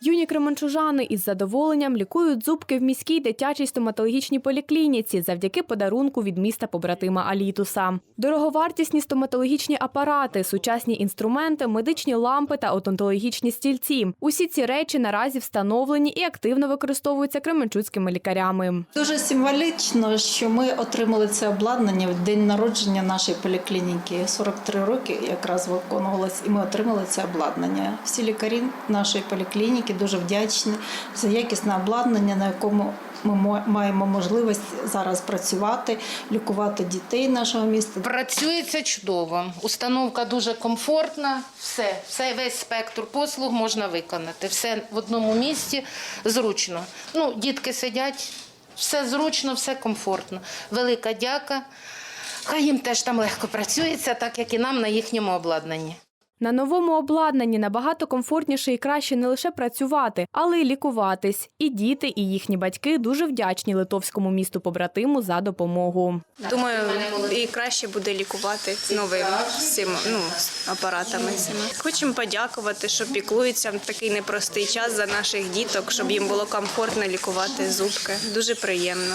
Юні кременчужани із задоволенням лікують зубки в міській дитячій стоматологічній поліклініці завдяки подарунку від міста побратима Алітуса. Дороговартісні стоматологічні апарати, сучасні інструменти, медичні лампи та одонтологічні стільці. Усі ці речі наразі встановлені і активно використовуються кременчуцькими лікарями. Дуже символічно, що ми отримали це обладнання в день народження нашої поліклініки. 43 роки якраз виконувалось, і ми отримали це обладнання. Всі лікарі нашої поліклініки дуже вдячні за якісне обладнання, на якому ми маємо можливість зараз працювати, лікувати дітей нашого міста. Працюється чудово. Установка дуже комфортна. Все, все весь спектр послуг можна виконати. Все в одному місці зручно. Ну, дітки сидять, все зручно, все комфортно. Велика дяка. Хай їм теж там легко працюється, так як і нам на їхньому обладнанні. На новому обладнанні набагато комфортніше і краще не лише працювати, але й лікуватись. І діти, і їхні батьки дуже вдячні литовському місту побратиму за допомогу. Думаю, і краще буде лікувати новим ну, апаратами. Хочемо подякувати, що піклуються в такий непростий час за наших діток, щоб їм було комфортно лікувати зубки. Дуже приємно.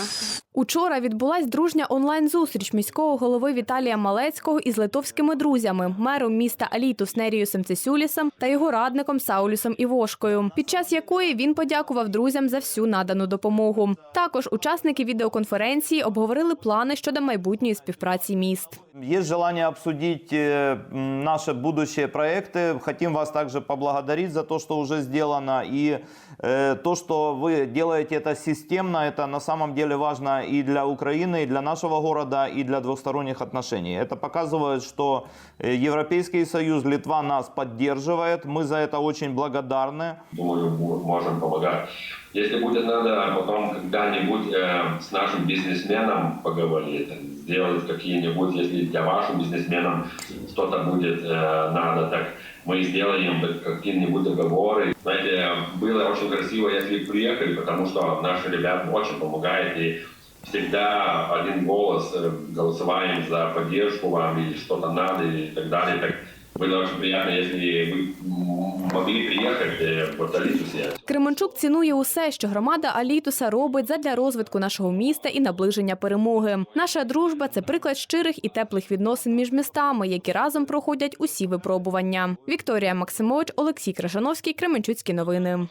Учора відбулась дружня онлайн-зустріч міського голови Віталія Малецького із литовськими друзями, мером міста Алітус Неріусом Цесюлісом та його радником Саулюсом Івошкою, під час якої він подякував друзям за всю надану допомогу. Також учасники відеоконференції обговорили плани щодо майбутньої співпраці міст. Есть желание обсудить э, м, наши будущие проекты. Хотим вас также поблагодарить за то, что уже сделано. И э, то, что вы делаете это системно, это на самом деле важно и для Украины, и для нашего города, и для двухсторонних отношений. Это показывает, что э, Европейский Союз, Литва нас поддерживает. Мы за это очень благодарны. думаю, можем помогать. Если будет надо потом когда-нибудь э, с нашим бизнесменом поговорить, сделать какие-нибудь, если для ваших бизнесменов что-то будет э, надо, так мы сделаем какие-нибудь договоры. Знаете, было очень красиво, если приехали, потому что наши ребята очень помогают и всегда один голос э, голосоваем за поддержку вам или что-то надо и так далее. Так было очень приятно, если вы м, могли приехать э, в Алисусе. Кременчук цінує усе, що громада Алітуса робить задля розвитку нашого міста і наближення перемоги. Наша дружба це приклад щирих і теплих відносин між містами, які разом проходять усі випробування. Вікторія Максимович, Олексій Крашановський, Кременчуцькі новини.